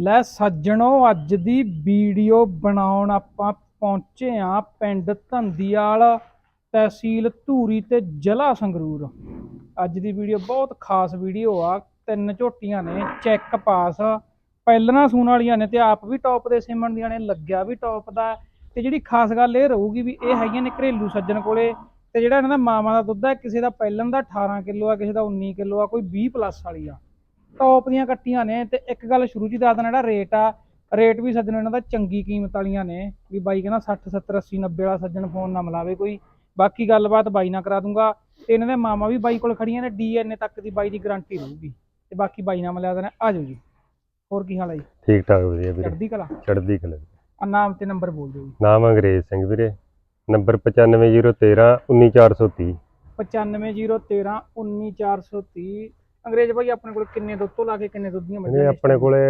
ਲੈ ਸੱਜਣੋ, ਅੱਜ ਦੀ ਵੀਡੀਓ ਬਣਾਉਣ ਆਪਾਂ ਪਹੁੰਚੇ ਆ ਪਿੰਡ ਧੰਦੀਵਾਲ ਤਹਿਸੀਲ ਧੂਰੀ ਤੇ ਜ਼ਿਲ੍ਹਾ ਸੰਗਰੂਰ। ਅੱਜ ਦੀ ਵੀਡੀਓ ਬਹੁਤ ਖਾਸ ਵੀਡੀਓ ਆ, ਤਿੰਨ ਝੋਟੀਆਂ ਨੇ, ਚੈੱਕ ਪਾਸ। ਪਹਿਲਾਂ ਸੂਣ ਵਾਲੀਆਂ ਨੇ ਤੇ ਆਪ ਵੀ ਟੌਪ ਦੇ ਸਿਮਣ ਦੀਆਂ ਨੇ, ਲੱਗਿਆ ਵੀ ਟੌਪ ਦਾ। ਤੇ ਜਿਹੜੀ ਖਾਸ ਗੱਲ ਇਹ ਰਹੂਗੀ ਵੀ ਇਹ ਹੈਗੀਆਂ ਨੇ ਘਰੇਲੂ ਸੱਜਣ ਕੋਲੇ। ਤੇ ਜਿਹੜਾ ਇਹਨਾਂ ਦਾ ਮਾਵਾਂ ਦਾ ਦੁੱਧ ਹੈ, ਕਿਸੇ ਦਾ ਪਹਿਲਾਂ ਦਾ 18 ਕਿਲੋ ਆ, ਕਿਸੇ ਦਾ 19 ਕਿਲੋ ਆ, ਕੋਈ 20 ਪਲੱਸ ਵਾਲੀ ਆ। ਟੌਪ ਦੀਆਂ ਕੱਟੀਆਂ ਨੇ ਤੇ ਇੱਕ ਗੱਲ ਸ਼ੁਰੂ ਚ ਦੱਸ ਦੇਣਾ ਜਿਹੜਾ ਰੇਟ ਆ ਰੇਟ ਵੀ ਸੱਜਣ ਇਹਨਾਂ ਦਾ ਚੰਗੀ ਕੀਮਤ ਵਾਲੀਆਂ ਨੇ ਵੀ ਬਾਈ ਕਹਿੰਦਾ 60 70 80 90 ਵਾਲਾ ਸੱਜਣ ਫੋਨ ਨਾ ਮਿਲਾਵੇ ਕੋਈ। ਬਾਕੀ ਗੱਲਬਾਤ ਬਾਈ ਨਾਲ ਕਰਾ ਦੂੰਗਾ। ਤੇ ਇਹਨਾਂ ਦੇ ਮਾਮਾ ਵੀ ਬਾਈ ਕੋਲ ਖੜੀਆਂ ਨੇ ਡੀਐਨਏ ਤੱਕ ਦੀ ਬਾਈ ਦੀ ਗਾਰੰਟੀ ਰਹੂਗੀ। ਤੇ ਬਾਕੀ ਬਾਈ ਨਾਲ ਮਿਲਿਆ ਦੇਣਾ। ਆ ਜਾਓ ਜੀ। ਹੋਰ ਕੀ ਹਾਲ ਹੈ ਜੀ? ਠੀਕ ਠਾਕ ਵਧੀਆ ਵੀਰੇ। ਚੜ੍ਹਦੀ ਕਲਾ? ਚੜ੍ਹਦੀ ਕਲਾ। ਆ ਨਾਮ ਤੇ ਨੰਬਰ ਬੋਲ ਦਿਓ ਜੀ। ਨਾਮ ਅੰਗਰੇਜ਼ ਸਿੰਘ ਵੀਰੇ। ਨੰਬਰ 95013 19430 95013 19430 ਅੰਗਰੇਜ਼ ਭਾਈ ਆਪਣੇ ਕੋਲ ਕਿੰਨੇ ਦੁੱਧ ਤੋਂ ਲਾ ਕੇ ਕਿੰਨੇ ਦੁੱਧ ਦੀਆਂ ਮੱਝਾਂ ਨੇ? ਆਪਣੇ ਕੋਲੇ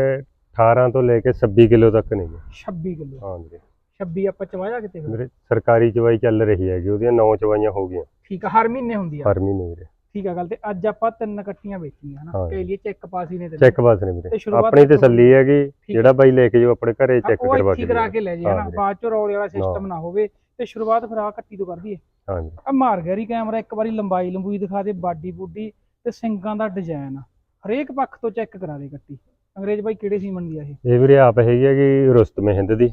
18 ਤੋਂ ਲੈ ਕੇ 26 ਕਿਲੋ ਤੱਕ ਨੇ ਜੀ। 26 ਕਿਲੋ। ਹਾਂ ਵੀਰੇ। 26 ਆਪਾਂ ਚਵਾਇਆ ਕਿਤੇ ਫਿਰ? ਸਰਕਾਰੀ ਚਵਾਈ ਚੱਲ ਰਹੀ ਹੈਗੀ ਉਹਦੀਆਂ 9 ਚਵਾਈਆਂ ਹੋ ਗਈਆਂ। ਠੀਕ ਆ ਹਰ ਮਹੀਨੇ ਹੁੰਦੀ ਆ ਹਰ ਮਹੀਨੇ ਵੀਰੇ। ਠੀਕ ਆ ਗੱਲ ਤੇ ਅੱਜ ਆਪਾਂ ਤਿੰਨ ਕੱਟੀਆਂ ਵੇਚੀਆਂ ਹਨਾ? ਹਾਂ। ਲਈ ਚੈੱਕ ਪਾਸ ਹੀ ਨੇ ਤਿੰਨ। ਚੈੱਕ ਪਾਸ ਨੇ ਤੇ ਵੀਰੇ ਸ਼ੁਰੂਆਤ ਆਪਣੀ ਤਸੱਲੀ ਹੈਗੀ ਠੀਕ ਜਿਹੜਾ ਬਾਈ ਲੈ ਕੇ ਜੋ ਆਪਣੇ ਘਰੇ ਚੈੱਕ ਉਹ ਕਰਵਾ ਇੱਥੇ ਕੇ ਕਰਾ ਕੇ ਲੈ ਜੇ ਹਾਂ ਹਨਾ? ਵੀਰੇ। ਬਾਅਦ ਚ ਰੌਲੇ ਵਾਲਾ ਸਿਸਟਮ ਨਾ ਹੋਵੇ ਤੇ ਸ਼ੁਰੂਆਤ ਫਿਰ ਆ ਕੱਟੀ ਤੋਂ ਕਰ ਦਈਏ। ਹਾਂ ਜੀ ਆ ਮਾਰ ਗਿਆ ਰੀ ਕੈਮਰਾ ਇੱਕ ਵਾਰੀ ਲੰਬਾਈ ਲੰਬੂਈ ਦਿਖਾ ਦੇ ਬਾਡੀ ਬੂਡੀ ਤੇ ਸਿੰਗਾਂ ਦਾ ਡਿਜ਼ਾਈਨ ਹਰੇਕ ਪੱਖ ਤੋਂ ਚੈੱਕ ਕਰਾ ਦੇ ਕੱਟੀ ਅੰਗਰੇਜ਼ ਭਾਈ ਕਿਹੜੇ ਸੀਮਨ ਦੀ ਆ ਇਹ? ਇਹ ਵੀਰੇ ਆਪ ਹੈਗੀ ਹੈਗੀ ਰੁਸਤਮ ਹਿੰਦ ਦੀ।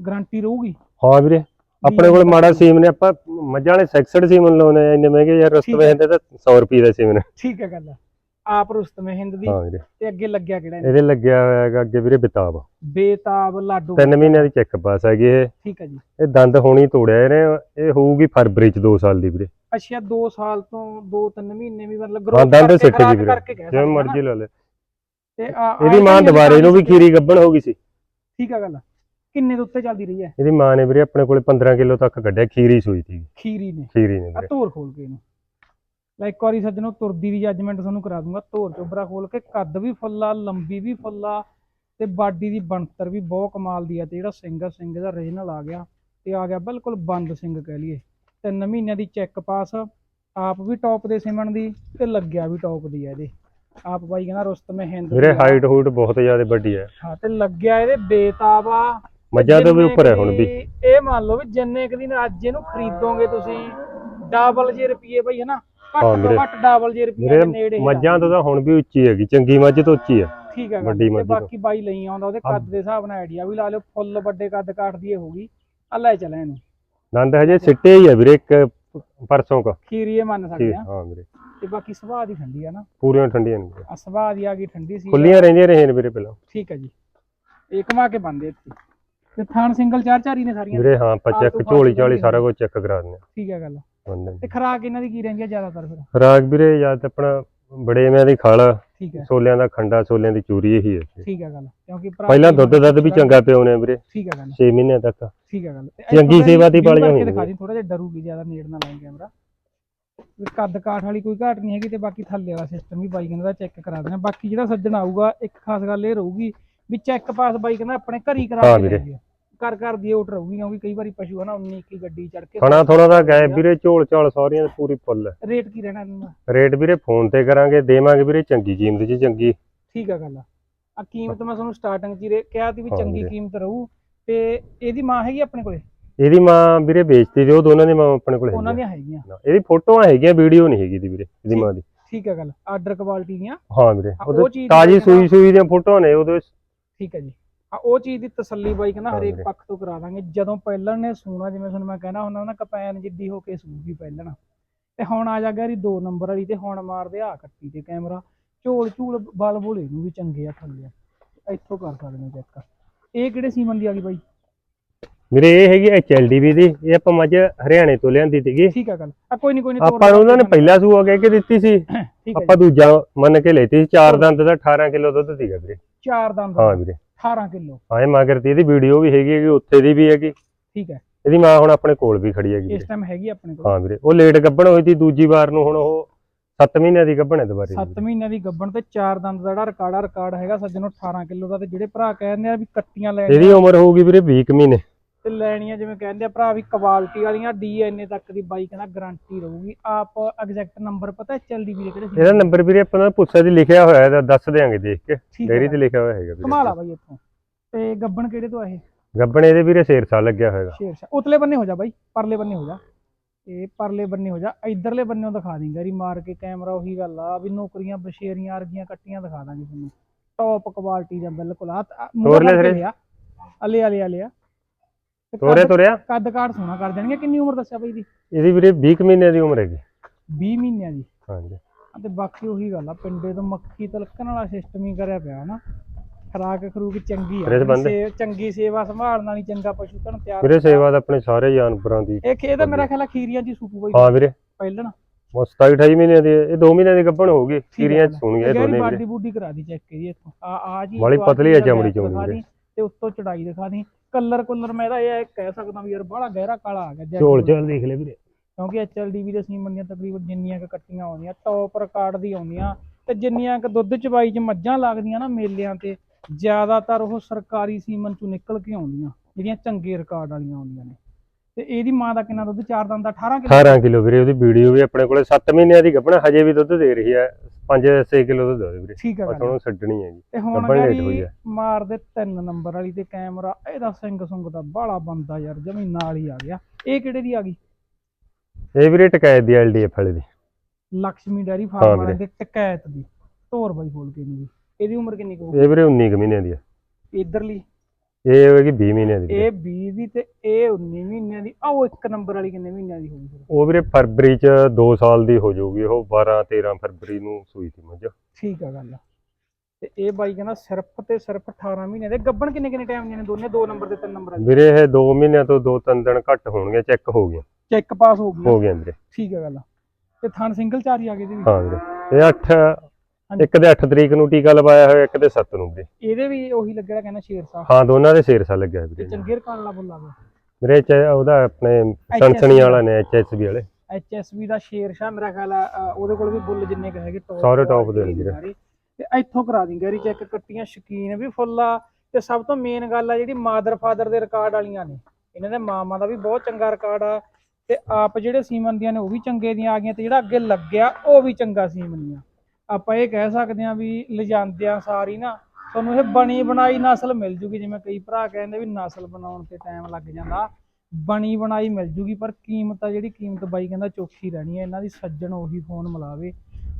ਗਾਰੰਟੀ ਰਹੂਗੀ? ਹਾਂ ਵੀਰੇ। ਆਪਣੇ ਕੋਲ ਮਾੜਾ ਸੀਮ ਨੇ ਆਪਾਂ ਮੱਝਾਂ ਵਾਲੇ ਸੈਕਸਡ ਸੀਮਨ ਲਾਉਣੇ ਆ ਇੰਨੇ ਮਹਿੰਗੇ ਯਾਰ ਰੁਸਤਮ ਠੀਕ ਹੈ। ਹਿੰਦ ਦਾ 100 ਰੁਪਏ ਦਾ ਸੀਮਨ ਠੀਕ ਹੈ ਗੱਲ ਆਪ ਰੁਸਤਮ ਹਿੰਦ ਦੀ ਹਾਂ ਤੇ ਅੱਗੇ ਲੱਗਿਆ ਕਿਹੜਾ? ਇਹਦੇ? ਲੱਗਿਆ ਹੋਇਆ ਹੈਗਾ ਅੱਗੇ ਵੀਰੇ ਬਿਤਾਬ। ਬੇਤਾਬ ਲਾਡੂ। ਤਿੰਨ ਮਹੀਨਿਆਂ ਦੀ ਚੈੱਕ ਪਾਸ ਹੈਗੀ ਇਹ। ਠੀਕ ਹੈ ਜੀ। ਇਹ ਦੰਦ ਹੋਣੀ ਤੋੜਿਆ ਇਹਨੇ ਇਹ ਹੋਊਗੀ ਫਰਵਰੀ ਚ 2 ਸਾਲ ਦੀ ਵੀਰੇ। ਅੱਛਾ 2 ਸਾਲ ਤੋਂ 2-3 ਮਹੀਨੇ ਵੀ ਮਤਲਬ ਹਾਂ growth ਦੰਦ ਕਰਕੇ, ਖੁਰਾਕ ਵੀਰੇ। ਕਰਕੇ ਕਹਿ ਜਿਵੇਂ ਸਕਦੇ ਮਰਜ਼ੀ ਲਾ ਲੈ। ਤੇ ਆ- ਇਹਦੀ ਮਾਂ ਜਿਹੜੀ ਦੁਬਾਰੇ ਇਹਨੂੰ ਵੀ ਖੀਰੀ ਗੱਭਣ ਹੋ ਗਈ ਸੀ। ਠੀਕ ਆ ਗੱਲ। ਕਿੰਨੇ ਦੇ ਉੱਤੇ ਚੱਲਦੀ ਰਹੀ ਹੈ? ਇਹਦੀ ਮਾਂ ਨੇ ਵੀਰੇ ਆਪਣੇ ਕੋਲੇ 15 ਕਿਲੋ ਤੱਕ ਕੱਢਿਆ ਖੀਰੀ ਸੂਈ ਸੀ। ਖੀਰੀ ਨੇ। ਖੀਰੀ ਨੇ ਆ ਵੀਰੇ। ਧੋਰ ਖੋਲ ਕੇ ਇਹਨੂੰ। ਲੈ ਇੱਕ ਵਾਰੀ ਸੱਜਣੋ ਤੁਰਦੀ ਦੀ ਜੱਜਮੈਂਟ ਤੁਹਾਨੂੰ ਕਰਾ ਦੂੰਗਾ। ਧੋਰ ਚੋਬਰਾ ਖੋਲ ਕੇ ਕੱਦ ਵੀ ਫੁੱਲਾ ਲੰਬੀ ਵੀ ਫੁੱਲਾ ਤੇ ਬਾਡੀ ਦੀ ਬਣਤਰ ਵੀ ਬਹੁਤ ਕਮਾਲ ਦੀ ਆ ਤੇ ਜਿਹੜਾ ਸਿੰਘ ਆ ਸਿੰਘ ਦਾ ਰੀਜਨਲ ਆ ਗਿਆ ਤੇ ਆ ਗਿਆ ਬਿਲਕੁਲ ਬੰਦ ਸਿੰਘ ਕਹਿ ਲਈਏ। ਤਿੰਨ ਮਹੀਨਿਆਂ ਦੀ ਚੈੱਕ ਪਾਸ ਆਪ ਵੀ ਟੌਪ ਦੇ ਸਿਮਣ ਦੀ ਤੇ ਲੱਗਿਆ ਵੀ ਟੌਪ ਦੀ ਆ ਇਹਦੇ। ਆਪ ਬਾਈ ਕਹਿੰਦਾ ਰੁਸਤਮ ਹਿੰਦ ਵੀਰੇ। ਹਾਈਟ ਹੂਟ ਬਹੁਤ ਜ਼ਿਆਦਾ ਵੱਡੀ ਹੈ ਹਾਂ ਤੇ ਲੱਗਿਆ ਇਹਦੇ ਬੇਤਾਬ ਮੱਝਾਂ ਤੋਂ ਵੀ ਉੱਪਰ ਹੈ ਹੁਣ ਵੀ। ਇਹ ਮੰਨ ਲਓ ਵੀ ਜਿੰਨੇ ਕੁ ਦਿਨ ਅੱਜ ਇਹਨੂੰ ਖਰੀਦੋਗੇ ਤੁਸੀਂ ਡਬਲ ਜੇ ਰੁਪਏ ਬਈ ਹਨਾ? ਹਾਂ ਘੱਟ ਤੋਂ। ਘੱਟ ਡਬਲ ਜੇ ਰੁਪਏ ਨੇੜੇ ਹੀ ਮੱਝਾਂ ਤੋਂ ਤਾਂ ਹੁਣ ਵੀ ਉੱਚੀ ਹੈਗੀ ਚੰਗੀ ਮੱਝ ਤੋਂ ਉੱਚੀ ਹੈ ਠੀਕ ਹੈ ਵੱਡੀ ਮੱਝ ਤੋਂ। ਬਾਕੀ ਬਾਈ ਲਈ ਆਉਂਦਾ ਉਹਦੇ ਕੱਦ ਦੇ ਹਿਸਾਬ ਨਾਲ ਆਈਡੀਆ ਵੀ ਲਾ ਲਿਓ ਫੁੱਲ ਵੱਡੇ ਕੱਦ ਕਾਠ ਦੀ ਇਹ ਹੋਊਗੀ ਆ ਲੈ ਚੱਲੇ ਇਹਨੂੰ। ਦੰਦ ਹਜੇ ਸਿੱਟੇ ਹੀ ਹੈ ਵੀਰੇ ਇੱਕ ਪਰਸੋਂ ਕਾ। ਖੀਰੀਏ ਮੰਨ ਸਕਦੇ ਆ। ਹਾਂ ਵੀਰੇ। ਤੇ ਬਾਕੀ ਸੁਭਾਅ ਦੀ ਠੰਡੀ ਆ ਨਾ। ਪੂਰੀਆਂ ਠੰਡੀਆਂ ਨੇ। ਆ ਸੁਭਾਅ ਦੀ ਆ ਗਈ ਠੰਡੀ ਸੀ। ਖੁੱਲੀਆਂ ਰਹਿੰਦੀਆਂ ਰਹੇ ਨੇ ਵੀਰੇ ਪਹਿਲਾਂ। ਠੀਕ ਹੈ ਜੀ। ਇਹ ਘੁਮਾ ਕੇ ਬੰਦੇ ਇੱਥੇ। ਤੇ ਥਾਣ ਸਿੰਗਲ ਚਾਰ ਚਾਰੀ ਨੇ ਸਾਰੀਆਂ। ਵੀਰੇ ਹਾਂ ਆਪਾਂ ਚੈੱਕ ਝੋਲੀ ਝਾਲੀ ਸਾਰਾ ਕੁਝ ਚੈੱਕ ਕਰਾ ਦਿੰਦੇ ਠੀਕ ਹੈ ਗੱਲ। ਤੇ ਖਰਾਕ ਇਹਨਾਂ ਦੀ ਕੀ ਰਹਿੰਦੀ ਆ ਜ਼ਿਆਦਾਤਰ ਫਿਰ? ਖਰਾਕ ਵੀਰੇ ਜਾਂ ਤਾਂ ਆਪਣਾ ਬੜੇਵਿਆਂ ਦੀ ਖਲ ਠੀਕ ਹੈ। ਛੋਲਿਆਂ ਦਾ ਖੰਡਾ ਛੋਲਿਆਂ ਦੀ ਚੂਰੀ ਇਹੀ ਹੈ ਜੀ। ਠੀਕ ਹੈ ਗੱਲ ਕਿਉਂਕਿ ਭਰਾ ਪਹਿਲਾਂ ਦੁੱਧ ਦੱਧ ਵੀ ਚੰਗਾ ਪਿਉਨੇ ਵੀਰੇ ਠੀਕ ਹੈ ਗੱਲ। 6 ਮਹੀਨਿਆਂ ਤੱਕ। ਠੀਕ ਹੈ ਗੱਲ। ਚੰਗੀ ਸੇਵਾ ਦੀ ਕਰਕੇ ਹੋਈਆਂ ਦਿਖਾ ਦੀ ਥੋੜਾ ਜਿਹਾ ਡਰੂਗੀ ਜ਼ਿਆਦਾ ਨੇੜ ਨਾ ਲਾਈ ਕੈਮਰਾ। ਕੱਦ ਕਾਠ ਵਾਲੀ ਕੋਈ ਘਾਟ ਨਹੀਂ ਹੈਗੀ ਤੇ ਬਾਕੀ ਥੱਲੇ ਵਾਲਾ ਸਿਸਟਮ ਵੀ ਬਾਈ ਕਹਿੰਦਾ ਚੈੱਕ ਕਰਾ ਦੇਣਾ। ਬਾਕੀ ਜਿਹੜਾ ਸੱਜਣ ਆਊਗਾ ਇੱਕ ਖਾਸ ਗੱਲ ਇਹ ਰਹੂਗੀ ਵੀ ਚੈੱਕ ਪਾਸ ਬਾਈ ਕਹਿੰਦਾ ਆਪਣੇ ਘਰ ਕਰਾ ਹਾਂ ਕੇ ਵੀਰੇ। ਘਰ ਘਰ ਦੀ ਓਟ ਰਹੂਗੀ ਕਿਉਂਕਿ ਕਈ ਵਾਰੀ ਪਸ਼ੂ ਹਨਾ 19 ਕੀ ਗੱਡੀ ਚੜ ਕੇ ਖਾਣਾ ਥੋੜਾ ਦਾ ਗੈਪ ਵੀਰੇ ਝੋਲ ਝਾਲ ਸਾਰੀਆਂ ਦੀ ਪੂਰੀ ਫੁੱਲ। ਹੈ ਰੇਟ ਕੀ ਰਹਿਣਾ ਇਹਨਾਂ ਦਾ? ਰੇਟ ਵੀਰੇ ਫੋਨ ਤੇ ਕਰਾਂਗੇ ਦੇਵਾਂਗੇ ਵੀਰੇ ਚੰਗੀ ਕੀਮਤ 'ਚ ਚੰਗੀ। ਠੀਕ ਆ ਗੱਲ ਆ। ਕੀਮਤ ਮੈਂ ਤੁਹਾਨੂੰ ਸਟਾਰਟਿੰਗ 'ਚ ਹੀ ਰੇ- ਕਿਹਾ ਸੀ ਵੀ ਹਾਂ ਚੰਗੀ। ਕੀਮਤ ਰਹੂ ਤੇ ਇਹਦੀ ਮਾਂ ਹੈਗੀ ਆਪਣੇ ਕੋਲੇ? ਇਹਦੀ ਮਾਂ ਵੀਰੇ ਵੇਚਤੀ ਤੇ ਉਹ ਦੋਨਾਂ ਦੀ ਮਾਂ ਆਪਣੇ ਕੋਲ ਉਹਨਾਂ ਹੈਗੀ ਦੀਆਂ ਹੈਗੀਆਂ? ਆ। ਇਹਦੀ ਫੋਟੋਆਂ ਹੈਗੀਆਂ ਵੀਡੀਓ ਨਹੀਂ ਹੈਗੀ ਦੀ ਵੀਰੇ ਇਹਦੀ ਮਾਂ ਦੀ। ਠੀਕ ਆ ਗੱਲ। ਆਰਡਰ ਕੁਆਲਿਟੀ ਦੀਆਂ? ਹਾਂ ਵੀਰੇ ਹਾਂ, ਉਹ ਉਹਦੇ ਚੀਜ਼ ਤਾਜੀ ਸੂਈ ਸੂਈ ਦੀਆਂ ਫੋਟੋਆਂ ਨੇ ਉਹਦੇ ਠੀਕ ਹੈ ਜੀ। ਆ ਉਹ ਚੀਜ਼ ਦੀ ਤਸੱਲੀ ਬਾਈ ਕਹਿੰਦਾ ਹਰੇਕ। ਪੱਖ ਤੋਂ ਕਰਾ ਦਾਂਗੇ। ਜਦੋਂ ਪਹਿਲਣ ਨੇ ਸੂਣਾ ਜਿਵੇਂ ਤੁਹਾਨੂੰ ਮੈਂ ਕਹਿਣਾ ਹੁੰਦਾ ਨਾ ਕਪੈਨ ਜਿੱਡੀ ਹੋ ਕੇ ਸੂਗੀ ਪਹਿਲਣ। ਤੇ ਹੁਣ ਆ ਜਾ ਗਿਆ ਰੀ 2 ਨੰਬਰ ਵਾਲੀ ਤੇ ਹੁਣ ਮਾਰਦੇ ਆ ਕੱਟੀ ਤੇ ਕੈਮਰਾ। ਝੋਲ ਝੂਲ ਬਲ ਬੋਲੇ ਨੂੰ ਵੀ ਚੰਗੇ ਆ ਥੱਲੇ। ਇੱਥੋਂ ਕਰ ਸਕਦੇ ਹੋ ਚੈੱਕ। ਇਹ ਕਿਹੜੇ ਸੀਮਨ ਦੀ ਆ ਗਈ ਬਾਈ? ਵੀਰੇ ਇਹ ਹੈਗੀ ਐਚਐਲਡੀਬੀ ਦੀ। ਇਹ ਆਪਾਂ ਮੱਝ ਹਰਿਆਣੇ ਤੋਂ ਲਿਆਂਦੀ ਸੀਗੀ। ਠੀਕ ਆ ਗੱਲ। ਆ ਕੋਈ ਨਹੀਂ ਕੋਈ ਨਹੀਂ ਆਪਾਂ ਨੂੰ ਉਹਨਾਂ ਨੇ ਪਹਿਲਾ ਸੂਆ ਕਹਿ ਕੇ ਦਿੱਤੀ ਸੀ। ਆਪਾਂ ਦੂਜਾ ਮੰਨ ਕੇ ਲੈਤੀ ਸੀ। ਚਾਰ ਦੰਦ ਦਾ 18 ਕਿਲੋ ਦੁੱਧ ਸੀਗਾ ਵੀਰੇ। ਚਾਰ ਦੰਦ। ਹਾਂ ਵੀਰੇ। 18 ਕਿਲੋ। ਹਾਂ ਮਗਰ ਦੀ ਇਹਦੀ ਵੀਡੀਓ ਵੀ ਹੈਗੀ ਹੈਗੀ ਉੱਥੇ ਦੀ ਵੀ ਹੈਗੀ। ਠੀਕ ਹੈ। ਇਹਦੀ ਮਾਂ ਹੁਣ ਆਪਣੇ ਕੋਲ ਵੀ ਖੜੀ ਹੈਗੀ ਇਸ ਟਾਈਮ ਹੈਗੀ ਆਪਣੇ ਕੋਲ। ਹਾਂ ਵੀਰੇ ਉਹ ਲੇਟ ਗੱਭਣ ਹੋਈ ਸੀ ਦੂਜੀ ਵਾਰ ਨੂੰ ਹੁਣ ਉਹ 7 ਮਹੀਨਿਆਂ ਦੀ ਗੱਭਣ ਹੈ ਦੁਬਾਰੇ 7 ਮਹੀਨਿਆਂ ਦੀ ਗੱਬਣ ਤੇ ਚਾਰ ਦੰਦ ਦਾ ਜਿਹੜਾ ਰਿਕਾਰਡ ਰਿਕਾਰਡ ਹੈਗਾ ਸੱਜਣੋ 18 ਕਿਲੋ ਦਾ ਤੇ ਜਿਹੜੇ ਭਰਾ ਕਹਿੰਦੇ ਆ ਵੀ ਕੱਟੀਆਂ ਲੈ ਇਹਦੀ ਉਮਰ ਹੋਊਗੀ ਵੀਰੇ 20 ਕੁ ਮਹੀਨੇ। ਤੇ ਲੈਣੀਆਂ ਜਿਵੇਂ ਕਹਿੰਦੇ ਆ ਭਰਾ ਵੀ ਕੁਆਲਿਟੀ ਵਾਲੀਆਂ ਡੀਐਨਏ ਤੱਕ ਦੀ ਬਾਈ ਕਹਿੰਦਾ ਗਾਰੰਟੀ ਰਹੂਗੀ। ਆਪ ਐਗਜ਼ੈਕਟ ਨੰਬਰ ਪਤਾ ਚੱਲਦੀ ਵੀਰੇ ਕਿਹੜੇ ਸੀ? ਇਹਦਾ ਨੰਬਰ ਵੀਰੇ ਆਪਾਂ ਨੂੰ ਪੁੱਛਾ ਦੀ ਲਿਖਿਆ ਹੋਇਆ ਹੈ ਦੱਸ ਦਿਆਂਗੇ ਦੇਖ ਕੇ। ਡੇਰੀ ਤੇ ਲਿਖਿਆ ਹੋਇਆ ਹੈਗਾ ਕਮਾਲ ਆ ਵੀਰੇ ਬਾਈ ਇੱਥੋਂ। ਤੇ ਗੱਬਣ ਕਿਹੜੇ ਤੋਂ ਆ ਇਹ? ਗੱਬਣ ਇਹਦੇ ਵੀਰੇ ਸ਼ੇਰ ਸਾਲ ਲੱਗਿਆ ਹੋਏਗਾ ਸ਼ੇਰ ਸ਼ਾ ਉਤਲੇ ਬੰਨੇ ਹੋ ਜਾ ਬਾਈ ਪਰਲੇ ਬੰਨੇ ਹੋ ਜਾ। ਇਹ ਪਰਲੇ ਬੰਨੇ ਹੋ ਜਾ ਇਧਰਲੇ ਬੰਨੇੋਂ ਦਿਖਾ ਦਿੰਗਾ ਰੀ ਮਾਰ ਕੇ ਕੈਮਰਾ ਉਹੀ ਗੱਲ ਆ ਵੀ ਨੌਕਰੀਆਂ ਬਸ਼ੇਰੀਆਂ ਅਰਗੀਆਂ ਕੱਟੀਆਂ ਦਿਖਾ ਦਾਂਗੇ ਤੁਹਾਨੂੰ। ਟੌਪ ਕੁਆਲਿਟੀ ਦਾ ਬਿਲਕੁਲ ਆ। ਤੋਰ ਲੈ। ਅਲੇ ਅਲੇ ਅਲੇ ਆ। ਤੇ ਤੋਰੇ ਕੱਦ- ਤੁਰਿਆ? ਕੱਦ ਕਾਠ ਸੋਹਣਾ ਕਰ ਦੇਣਗੇ ਕਿੰਨੀ ਉਮਰ ਦੱਸਿਆ ਬਾਈ ਦੀ? ਇਹਦੀ ਵੀਰੇ 20 ਕੁ ਮਹੀਨੇ ਦੀ ਉਮਰ ਹੈਗੀ। 20 ਮਹੀਨਿਆਂ ਦੀ? ਹਾਂਜੀ। ਆ ਤੇ ਬਾਕੀ ਉਹੀ ਗੱਲ ਆ ਪਿੰਡੇ ਤੋਂ ਮੱਖੀ ਤਲਕਣ ਵਾਲਾ ਸਿਸਟਮ ਹੀ ਕਰਿਆ ਪਿਆ ਨਾ। ਖਰਾਕ ਖਰੂਕ ਚੰਗੀ ਆ। ਸੇ- ਚੰਗੀ ਸੇਵਾ ਸੰਭਾਲਣ ਵਾਲੀ ਚੰਗਾ ਪਸ਼ੂ ਧਨ ਤਿਆਰ ਵੀਰੇ ਸੇਵਾ ਤਾਂ ਆਪਣੇ ਸਾਰੇ ਜਾਨਵਰਾਂ ਦੀ ਇਹ ਖੇਤ ਤਾਂ ਮੇਰਾ ਖਿਆਲ ਆ ਖੀਰੀਆਂ ਜੀ ਸੂਪੂ ਬਾਈ ਹਾਂ ਵੀਰੇ। ਪਹਿਲਣ। ਉਹ 27 28 ਮਹੀਨਿਆਂ ਦੀ ਹੈ। ਇਹ 2 ਮਹੀਨਿਆਂ ਦੀ ਗੱਭਣ ਹੋਊਗੀ ਕੀਰੀਆਂ ਚ ਇਹ ਗੈਰੀ ਦੋਨੇ ਬਾਡੀ ਵੀਰੇ। ਬੂਡੀ ਕਰਾ ਦੀ ਚੈੱਕ ਇਹਦੀ ਇੱਥੋਂ। ਆ ਆ ਜੀ ਵਾਲੀ ਪਤਲੀ ਆ ਦਾ ਚਮੜੀ gap ਚੋਂ ਦਿਖਾ ਵੀਰੇ। ਦੀ ਤੇ ਉੱਤੋਂ ਚੜਾਈ ਦਿਖਾ ਦੀ। ਕਲਰ ਕੁਲਰ ਮੈਂ ਇਹਦਾ ਇਹ ਕਹਿ ਸਕਦਾ ਵੀ ਯਾਰ ਬੜਾ ਗਹਿਰਾ ਕਾਲਾ ਆ ਗਿਆ ਝੋਲ ਵਾਲਾ। ਝੋਲ ਦੇਖ ਲੈ ਵੀਰੇ ਕਿਉਂਕਿ ਐਚਐਲਡੀਵੀ ਦੇ ਸੀਮਨ ਦੀਆਂ ਤਕਰੀਬਨ ਜਿੰਨੀਆਂ ਕੁ ਕੱਟੀਆਂ ਆਉਂਦੀਆਂ ਟੌਪ ਰਿਕਾਰਡ ਦੀ ਆਉਂਦੀਆਂ ਤੇ ਜਿੰਨੀਆਂ ਕੁ ਦੁੱਧ ਚਵਾਈ 'ਚ ਮੱਝਾਂ ਲੱਗਦੀਆਂ ਨਾ ਮੇਲਿਆਂ ਤੇ ਜ਼ਿਆਦਾਤਰ ਉਹ ਸਰਕਾਰੀ ਸੀਮਨ 'ਚੋਂ ਨਿਕਲ ਕੇ ਆਉਂਦੀਆਂ ਜਿਹੜੀਆਂ ਚੰਗੇ ਰਿਕਾਰਡ ਵਾਲੀਆਂ ਆਉਂਦੀਆਂ ਨੇ ਤੇ ਇਹਦੀ ਮਾਂ ਦਾ ਕਿੰਨਾ ਦੁੱਧ? ਚਾਰ ਦੰਦ ਦਾ 18 ਕਿਲੋ? 18 ਕਿਲੋ ਵੀਰੇ ਉਹਦੀ ਵੀਡੀਓ ਵੀ ਆਪਣੇ ਕੋਲੇ 7 ਮਹੀਨਿਆਂ ਦੀ ਗੱਭਣ ਹਜੇ ਵੀ ਦੁੱਧ ਦੇ ਰਹੀ ਹੈ। 5-6 ਕਿਲੋ ਦੁੱਧ ਦੇ ਵੀਰੇ। ਠੀਕ ਹੈ ਬਸ ਉਹਨੂੰ ਛੱਡਣੀ ਹੈ ਜੀ ਤੇ ਹੁਣ ਗੈਰੀ ਹੈ। ਮਾਰਦੇ ਤਿੰਨ ਨੰਬਰ ਵਾਲੀ ਤੇ ਕੈਮਰਾ ਇਹਦਾ ਸਿੰਘ ਸੁੰਗ ਦਾ ਬਾਲਾ ਬੰਦਾ ਯਾਰ ਜਮੀ ਨਾਲ ਹੀ ਆ ਗਿਆ। ਇਹ ਕਿਹੜੇ ਦੀ ਆ ਗਈ? ਇਹ ਵੀਰੇ ਟਕਾਇਤ ਦੀ ਐਲਡੀਐਫ ਵਾਲੇ ਦੀ। ਲక్ష్ਮੀ ਡੈਰੀ ਫਾਰਮ ਵਾਲੇ। ਦੇ ਟਕੈਤ ਦੀ। ਧੋਰ ਬਾਈ ਖੋਲ ਕੇ ਨਹੀਂ ਇਹਦੀ ਉਮਰ ਕਿੰਨੀ ਕੁ ਇਹ ਵੀਰੇ 19 ਕੁ ਮਹੀਨਿਆਂ ਦੀ ਹੈ ਇਧਰਲੀ। ਇਹ ਹੋਏਗੀ 20 ਮਹੀਨਿਆਂ ਦੀ। ਇਹ 20 ਦੀ ਤੇ ਇਹ 19 ਮਹੀਨਿਆਂ ਦੀ। ਆਹ ਉਹ ਇੱਕ ਨੰਬਰ ਵਾਲੀ ਕਿੰਨੇ ਮਹੀਨਿਆਂ ਦੀ ਹੋਊਗੀ? ਉਹ ਵੀਰੇ ਫਰਵਰੀ ਚ 2 ਸਾਲ ਦੀ ਹੋ ਜਾਊਗੀ। ਉਹ 12 13 ਫਰਵਰੀ ਨੂੰ ਸੂਈ ਸੀ ਮੱਝ। ਠੀਕ ਆ ਗੱਲ ਤੇ ਇਹ ਬਾਈ ਕਹਿੰਦਾ ਸਿਰਫ ਤੇ ਸਿਰਫ 18 ਮਹੀਨੇ ਦੇ। ਗੱਬਣ ਕਿੰਨੇ ਕਿੰਨੇ ਟਾਈਮ ਦੀਆਂ ਨੇ? ਦੋਨੇ ਦੋ ਨੰਬਰ ਤੇ ਤਿੰਨ ਨੰਬਰ ਵਾਲੀ। ਵੀਰੇ ਇਹ 2 ਮਹੀਨਿਆਂ ਤੋਂ 2-3 ਦਿਨ ਘੱਟ ਹੋਣਗੇ। ਚੈੱਕ ਹੋ ਗਈਆਂ। ਚੈੱਕ ਪਾਸ ਹੋ ਗਈ ਹੋ ਗਈਆਂ ਵੀਰੇ। ਠੀਕ ਆ ਗੱਲ ਤੇ ਥਣ ਸਿੰਗਲ ਚਾਰ ਹੀ ਆ ਗਏ ਵੀ ਹਾਂ ਵੀਰੇ। ਇਹ 8 ਇੱਕ ਦੇ 8 ਤਰੀਕ ਨੂੰ ਟੀਕਾ ਲਵਾਇਆ ਹੋਇਆ ਇੱਕ ਦੇ 7 ਨੂੰ ਵੀਰੇ ਇਹਦੇ ਵੀ ਉਹੀ ਲੱਗਿਆ ਕਹਿੰਦਾ ਸ਼ੇਰ ਸਾਹਿਬ। ਹਾਂ ਦੋਨਾਂ ਦੇ ਸੇਰਸਾ ਲੱਗਿਆ ਵੀਰੇ। ਚੰਗੇਰ ਕਾਲ ਵਾਲਾ ਬੁੱਲਾ ਗਿਆ ਵੀਰੇ ਚ ਉਹਦਾ ਆਪਣੇ ਸਨਸਨੀ ਵਾਲਾ ਨੇ ਐਚਐਸਬੀ ਵਾਲੇ। ਐਚਐਸਬੀ ਦਾ ਸ਼ੇਰ ਸ਼ਾਹ ਮੇਰਾ ਖਿਆਲ ਆ ਉਹਦੇ ਕੋਲ ਵੀ ਬੁੱਲ ਜਿੰਨੇ ਕ ਹੈਗੇ top ਸਾਰੇ quality ਦੇ ਨੇ ਵੀਰੇ। ਤੇ ਇੱਥੋਂ ਕਰਾ ਦੀ ਗੈਰੀ ਚੈੱਕ ਕੱਟੀਆਂ ਸ਼ਕੀਨ ਵੀ ਫੁੱਲ ਆ। ਤੇ ਸਭ ਤੋਂ ਮੇਨ ਗੱਲ ਆ ਜਿਹੜੀ ਮਾਦਰ ਫਾਦਰ ਦੇ ਰਿਕਾਰਡ ਵਾਲੀਆਂ ਨੇ। ਇਹਨਾਂ ਦੇ ਮਾਮਾ ਦਾ ਵੀ ਬਹੁਤ ਚੰਗਾ ਰਿਕਾਰਡ ਆ। ਤੇ ਆਪ ਜਿਹੜੇ ਸੀਮਨ ਦੀਆਂ ਨੇ ਉਹ ਵੀ ਚੰਗੇ ਦੀਆਂ ਆ ਗਈਆਂ। ਤੇ ਜਿਹੜਾ ਅੱਗੇ ਲੱਗਿਆ ਉਹ ਵੀ ਚੰਗਾ ਸੀਮਨ ਦੀਆਂ। ਆਪਾਂ ਇਹ ਕਹਿ ਸਕਦੇ ਆ ਵੀ ਲਿਜਾਂਦਿਆਂ ਸਾਰੀ ਨਾ ਤੁਹਾਨੂੰ ਇਹ ਬਣੀ ਬਣਾਈ ਨਸਲ ਮਿਲ ਜੂਗੀ ਜਿਵੇਂ ਕਈ ਭਰਾ ਕਹਿੰਦੇ ਵੀ ਨਸਲ ਬਣਾਉਣ ਤੇ ਟਾਈਮ ਲੱਗ ਜਾਂਦਾ। ਬਣੀ ਬਣਾਈ ਮਿਲ ਜੂਗੀ ਪਰ ਕੀਮਤ ਆ ਜਿਹੜੀ ਕੀਮਤ ਬਾਈ ਕਹਿੰਦਾ ਚੋਖੀ ਰਹਿਣੀ ਹੈ ਇਹਨਾਂ ਦੀ ਸੱਜਣ ਉਹੀ ਫੋਨ ਮਿਲਾਵੇ।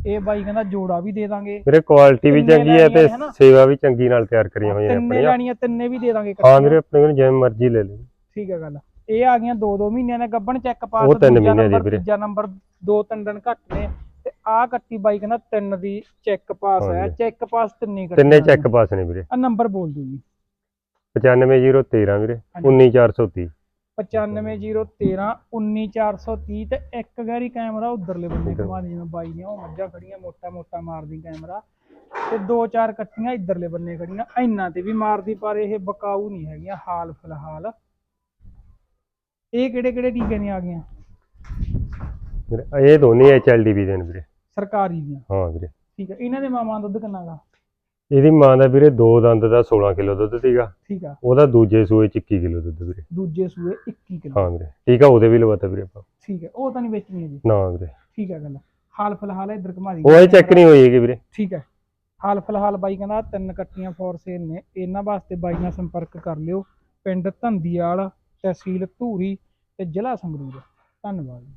ਇਹ ਬਾਈ ਕਹਿੰਦਾ ਜੋੜਾ ਵੀ ਦੇ ਦਾਂਗੇ। ਵੀਰੇ ਕੁਆਲਿਟੀ ਵੀ ਚੰਗੀ ਹੈ ਤੇ ਹੈ? ਸੇਵਾ ਵੀ ਚੰਗੀ ਨਾਲ ਤਿਆਰ ਕਰੀਆਂ ਹੋਈਆਂ ਨੇ ਤਿੰਨੇ ਆਪਣੀਆਂ। ਲੈਣੀਆਂ ਤਿੰਨੇ ਵੀ ਦੇ ਦਾਂਗੇ ਹਾਂ। ਵੀਰੇ ਆਪਣੇ ਕੋਲ ਜਿਵੇਂ ਮਰਜ਼ੀ ਲੈ ਲਓ। ਠੀਕ ਹੈ ਗੱਲ। ਇਹ ਆ ਗਈਆਂ ਦੋ ਦੋ ਮਹੀਨਿਆਂ ਦੇ ਗੱਬਣ ਚੈੱਕ ਪਾਸ ਦੂਜਾ ਨੰਬਰ। ਤੀਜਾ ਨੰਬਰ ਦੋ ਤਿੰਨ ਦਿਨ ਘੱਟ ਨੇ। ਆਹ ਕੱਟੀ ਬਾਈ ਕਹਿੰਦਾ ਤਿੰਨ ਦੀ ਚੈੱਕ ਪਾਸ ਹੈ। ਚੈੱਕ ਪਾਸ ਤਿੰਨੇ ਤਿੰਨੇ ਚੈੱਕ ਪਾਸ ਨੇ ਵੀਰੇ। ਆ ਨੰਬਰ ਬੋਲ ਦਿਓ ਜੀ। 95013 ਵੀਰੇ ਹਾਂਜੀ। 19430 95013 19430 ਤੇ ਇੱਕ ਗੈਰੀ ਕੈਮਰਾ ਉਧਰਲੇ ਬੰਨੇ ਘੁਮਾ ਦੀ ਜਿਵੇਂ ਬਾਈ ਨੇ ਉਹ ਮੱਝਾਂ ਖੜੀਆਂ ਮੋਟਾ ਮੋਟਾ ਮਾਰਦੀ ਕੈਮਰਾ ਤੇ ਦੋ ਚਾਰ ਕੱਟੀਆਂ ਇਧਰਲੇ ਬੰਨੇ ਖੜੀਆਂ ਇੰਨਾ ਤੇ ਵੀ ਮਾਰਦੀ ਪਰ ਇਹ ਬਕਾਊ ਨਹੀਂ ਹੈਗੀਆਂ ਹਾਲ ਫਿਲਹਾਲ। ਇਹ ਕਿਹੜੇ ਕਿਹੜੇ ਟੀਕੇ ਨੇ ਆ ਗਈਆਂ? ਵੀਰੇ ਇਹ ਦੋਨੇ ਐਚਐਲਡੀਬੀ ਦੇ ਨੇ ਵੀਰੇ। ਸਰਕਾਰੀ ਦੀਆਂ। ਹਾਂ ਵੀਰੇ। ਠੀਕ ਹੈ ਇਹਨਾਂ ਦੇ ਮਾਵਾਂ ਦਾ ਦੁੱਧ ਕਿੰਨਾ ਗਾ? ਇਹਦੀ ਮਾਂ ਦਾ ਵੀਰੇ ਦੋ ਦੰਦ ਦਾ 16 ਕਿਲੋ ਦੁੱਧ ਸੀਗਾ। ਠੀਕ ਆ। ਉਹਦਾ ਦੂਜੇ ਸੂਏ 'ਚ 21 ਕਿਲੋ ਦੁੱਧ ਵੀਰੇ। ਦੂਜੇ ਸੂਏ 21 ਕਿਲੋ। ਹਾਂ ਵੀਰੇ ਠੀਕ ਆ ਉਹਦੇ ਵੀ ਲਵਾਤਾ ਵੀਰੇ ਆਪਾਂ। ਠੀਕ ਹੈ ਉਹ ਤਾਂ ਨਹੀਂ ਵੇਚਣੀ ਹੈ ਜੀ ਨਾ ਵੀਰੇ। ਠੀਕ ਹੈ ਗੱਲ ਹਾਲ ਫਿਲਹਾਲ ਇਧਰ ਘੁਮਾ ਦੀ। ਉਹ ਚੈੱਕ ਨਹੀਂ ਹੋਈ ਹੈਗੀ ਵੀਰੇ। ਠੀਕ ਹੈ ਹਾਲ ਫਿਲਹਾਲ ਬਾਈ ਕਹਿੰਦਾ ਤਿੰਨ ਕੱਟੀਆਂ ਫੋਰ ਸੇਲ ਨੇ। ਇਹਨਾਂ ਵਾਸਤੇ ਬਾਈ ਨਾਲ ਸੰਪਰਕ ਕਰ ਲਿਓ। ਪਿੰਡ ਧੰਦੀਵਾਲ ਤਹਿਸੀਲ ਧੂਰੀ ਤੇ ਜ਼ਿਲ੍ਹਾ ਸੰਗਰੂਰ। ਧੰਨਵਾਦ। ਜੀ